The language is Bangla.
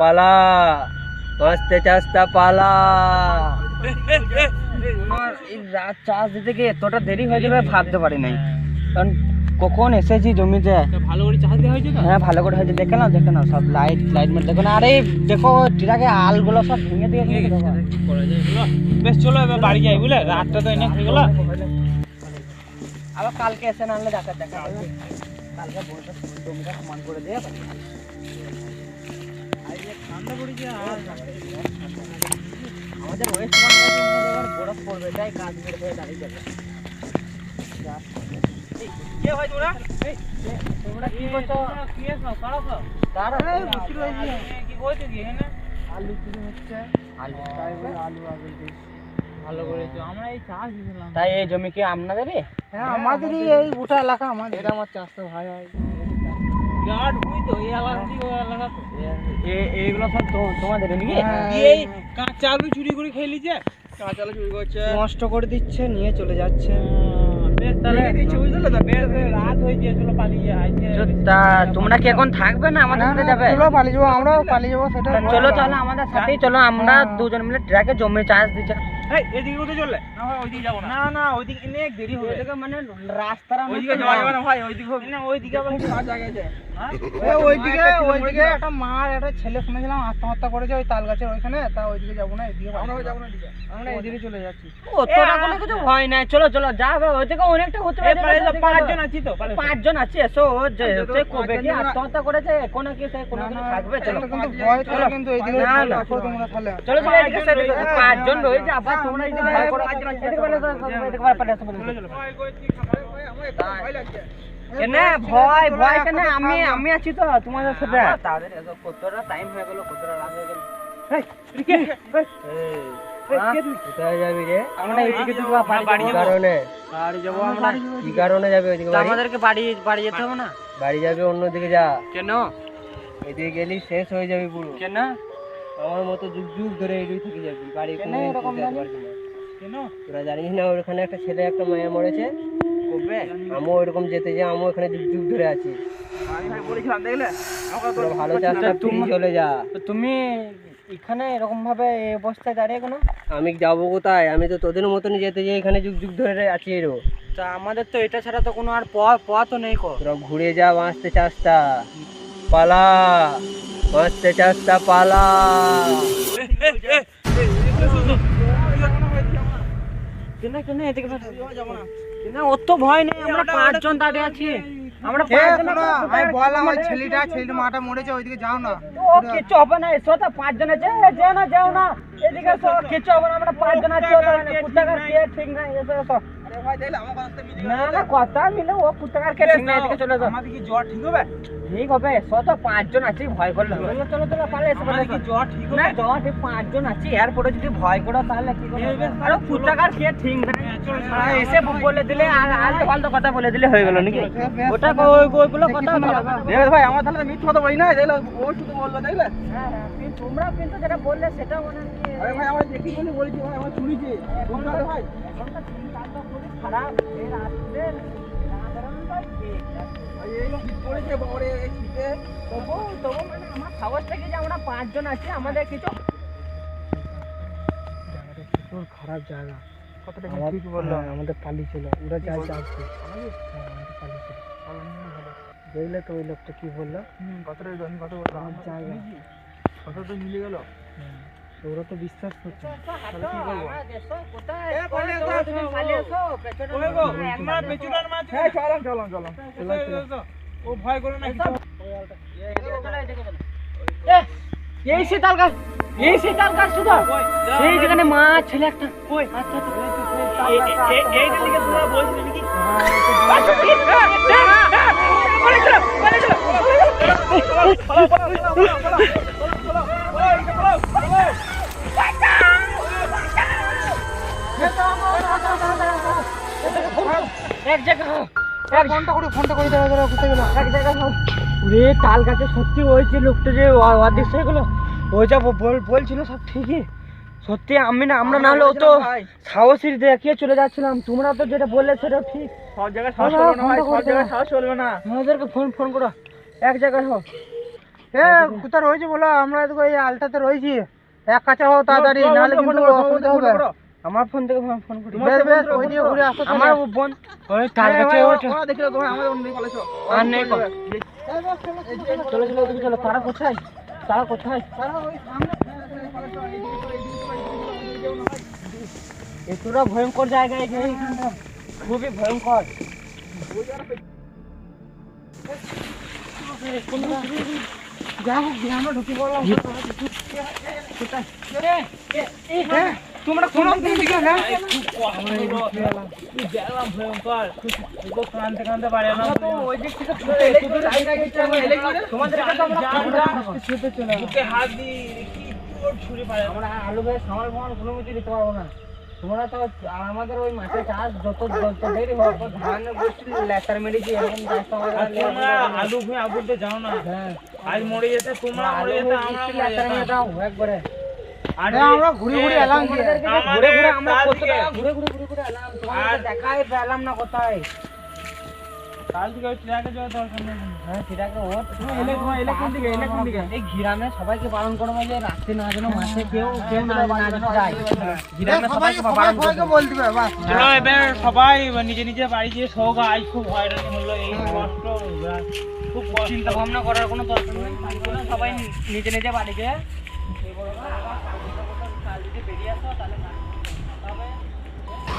পালা। বাঁচতে চাষটা পালা। আমার এই রাত চাষ দিতে গিয়ে এতটা দেরি হয়ে যাবে ভাবতে পারি নাই। কারণ কখন এসেছি জমিতে? ভালো করে চাষ দেওয়া হয়েছে হ্যাঁ ভালো করে হয়েছে। দেখে নাও দেখে নাও সব লাইট লাইট মেট দেখো না আরে দেখো টিরাকে আলগুলো সব ভেঙে দিয়ে বেশ চলো এবার বাড়ি যাই বুঝলে? রাতটা তো এনে হয়ে গেল। আবার কালকে এসে না আনলে দেখা দেখা কালকে বলতে জমিটা সমান করে দিয়ে আমাদের ওয়েস্ট বাংলা এবার বরফ পড়বে তাই হয়ে দাঁড়িয়ে যাবে কে ভাই তোরা তোমরা কি করছ কি এসো কাড়াছো তারা কি কইছো কি এখানে আলু চুরি হচ্ছে আলু আলু আলু ভালো করেছ আমরা এই চাষ দিছিলাম তাই এই জমি কি আপনাদেরই হ্যাঁ আমাদেরই এই গোটা এলাকা আমাদের। এটা আমার চাষ তো ভাই হয়। এইগুলো সব তোমাদের নাকি? এই কাঁচা আলু চুরি করে খেয়ে লিছে কাঁচা আলু চুরি করছে। নষ্ট করে দিচ্ছে নিয়ে চলে যাচ্ছে। চলো তা তোমরা কি এখন থাকবে না আমাদের সাথে যাবে? পালিয়ে যাব আমরাও পালিয়ে যাব সেটা চলো তাহলে আমাদের সাথেই চলো আমরা দুজন মিলে ট্রাকে জমি চাষ দিচ্ছে। এই এদিকে কোথায় চললে? না ভাই ওইদিকে যাব না। না ওইদিকে অনেক দেরি হবে এদিকে মানে রাস্তার ওইদিকে যাওয়া যাবে না। ভাই ওইদিকে না ওইদিকে আবার। হ্যাঁ? ওইদিকে ওইদিকে একটা মার একটা ছেলে শুনেছিলাম আত্মহত্যা করেছে ওই তাল গাছের ওইখানে তা ওইদিকে যাব না এদিকে আমরা যাব না এদিকে। আমরা এদিকে চলে যাচ্ছি। অতটা কোনো কিছু ভয় নাই। চলো চলো যা হবে ওই থেকে অনেকটা হতে পারে পারে পাঁচজন আছি তো পাঁচজন আছে এসো ও যে সে কবে কি আত্মহত্যা করেছে কোনো কি সে কোনো কিছু থাকবে চলো। কিন্তু ভয় চলো। কিন্তু এইদিকে না, না। তোমরা তাহলে চলো চলো এদিকে পাঁচজন রয়েছে। আবার তোমরা যদি ভয় করো এদিকে বলে এদিকে বলে। পারে বলে ভয় লাগছে। কেন? ভয় ভয় কেন? আমি আমি আছি তো তোমাদের সাথে। তাদের কতটা টাইম হয়ে গেল কতটা রাত হয়ে গেল। যাবি রে? আমরা এইদিকে থেকে বাড়ি যাব। কারণে? বাড়ি যাব আমরা কি কারণে যাবে ওইদিকে বাড়ি? আমাদেরকে বাড়ি বাড়ি যেতে হবে না। বাড়ি যাবে অন্যদিকে যা। কেন? এদিকে গেলি শেষ হয়ে যাবে পুরো। কেন? আমার মতো যুগ যুগ ধরে এদিকে থেকে যাবি। বাড়ি। কেন? তোরা জানিস না ওখানে একটা ছেলে একটা মেয়ে মরেছে। কবে আমিও ওইরকম যেতে যাই আমিও এখানে যুগ যুগ ধরে আছি। ভালো চাষটা তুমি চলে যা। তো তুমি এখানে এরকম ভাবে এই অবস্থায় দাঁড়িয়ে কেন? আমি যাব কোথায়? আমি তো তোদের মতনই যেতে যাই এখানে যুগ যুগ ধরে আছি এরো। তা আমাদের তো এটা ছাড়া তো কোনো আর পথ পথও নেই কো। তোরা ঘুরে যা বাঁচতে চাষটা পালা। বাঁচতে চাষটা পালা। কেন কেন এদিকে কেন অত ভয় নেই আমরা পাঁচজন দাঁড়িয়ে আছি। আমরা পাঁচজন আমি বললাম ওই ছেলেটা ছেলেটা মাটা মরেছে ওইদিকে যাও না। ও কিচ্ছু হবে না এসো তো পাঁচজন আছে এ, যেও না যেও না এদিকে এসো কিচ্ছু হবে না আমরা পাঁচজন আছি কুত্তাকার কে ঠিক নাই? এসো এসো। না না কথা মিলে ও কুত্তাকার কে ঠিক নাই এদিকে চলে যাও আমাদের কি জ্বর ঠিক হবে? ঠিক হবে এসো তো পাঁচজন আছি ভয় করলে হবে। চলো চলো পালে এসো আমাদের কি জ্বর ঠিক না জ্বর ঠিক পাঁচজন আছি এরপরে যদি ভয় করো তাহলে কি করবে? আরে কে ঠিক নাই? এসে বলে দিলে আর আলতো ফালতো কথা বলে দিলে হয়ে গেল নাকি? ওটা ওইগুলো কথা ভাই আমার তাহলে মিথ্যা কথা বলি না দেখলে ও শুধু বলল দেখলে? হ্যাঁ, হ্যাঁ, কিন্তু তোমরা কিন্তু যেটা বললে সেটা মানে আরে ভাই আমার দেখি বলে বলেছি ভাই আমার শুনেছি। ভাই? এখনকার খারাপ পাঁচজন আছি আমাদের কিছু খারাপ জায়গা কতটা ঠিক বলল আমাদের পালি ছিল ওরা যা তো ওই লোকটা কি বলল কতটা কত জায়গা কত মিলে গেল ওরা তো বিশ্বাস করছে। ও ভয় করে না এই শীতাল গাছ এই শীতাল গাছ শুধু। যেখানে মা ছেলে একটা। কই আচ্ছা দিকে নাকি? এক ফোনটা করে ফোনটা করে দাঁড়া দাঁড়া কোথায় গেল? এক জায়গা হও। তাল গাছে সত্যি ওই যে লোকটা যে অদৃশ্য হয়ে গেলো। ওই যা বলছিল সব ঠিকই। সত্যি আমি না আমরা না হলে ও তো সাহসী দেখিয়ে চলে যাচ্ছিলাম। তোমরা তো যেটা বললে সেটা ঠিক। সব জায়গায় সাহস সাহস চলবে চলবে না সব সব জায়গায় জায়গায় সাহস চলবে না। আমাদেরকে ফোন ফোন করো। এক জায়গায় হো এ কোথায় রয়েছে বলো? আমরা তো এই আলটাতে রয়েছি। এক কাছে হও তাড়াতাড়ি। নাহলে কিন্তু অসুবিধা হবে। আমার ফোন থেকে ফোন ফোন করি বেশ বেশ ওই দিকে ঘুরে আসো আমার বোন ওই তাল গাছে ওঠে আর নেই কো। চলো চলো ওদিকে চলো তারা কোথায় তারা কোথায় এতটা ভয়ঙ্কর জায়গা এই যে এইখানটা খুবই ভয়ঙ্কর তোমরা কোন দিকে না। ওই দিক থেকে তোমাদের আমরা আলু গায়ে সামাল ফামাল কোনো কিছু দিতে পারব না। তোমরা তো আমাদের ওই মাঠে চাষ যত যত দেরি হোক ধান লেটার মেরেছি এরকম চাষ তো আমাদের আর নেই। আলু ভুঁই আবুলতে যাও না। হ্যাঁ। আজ মরে যেতে তোমরা আলু মরে যেতে আমরা মরে যেতাম একবারে। আর আমরা ঘুরে ঘুরে এলাম ঘুরে ঘুরে আমরা কত ঘুরে ঘুরে ঘুরে ঘুরে এলাম। তোমাদের আর- দেখাই পেলাম না কোথায়। কাল থেকে ওই ট্রাকে যাওয়া দরকার নেই। হ্যাঁ সেটাকে ওর এলে তোমার- এলে কোন দিকে? এলে কোন দিকে? এই ঘিরামে সবাইকে বারণ করব যে রাত্রে না যেন মাঠে কেউ কেউ না না যেন যায় ঘিরামে সবাইকে সবাইকে বারণ সবাইকে বল দিবে বাস। চলো এবার সবাই নিজে নিজে বাড়ি গিয়ে শোক আজ খুব হয়রানি হলো এই কষ্ট খুব চিন্তা ভাবনা করার কোনো দরকার নেই। সবাই নিজে নিজে বাড়ি গিয়ে বেরিয়ে আসো তাহলে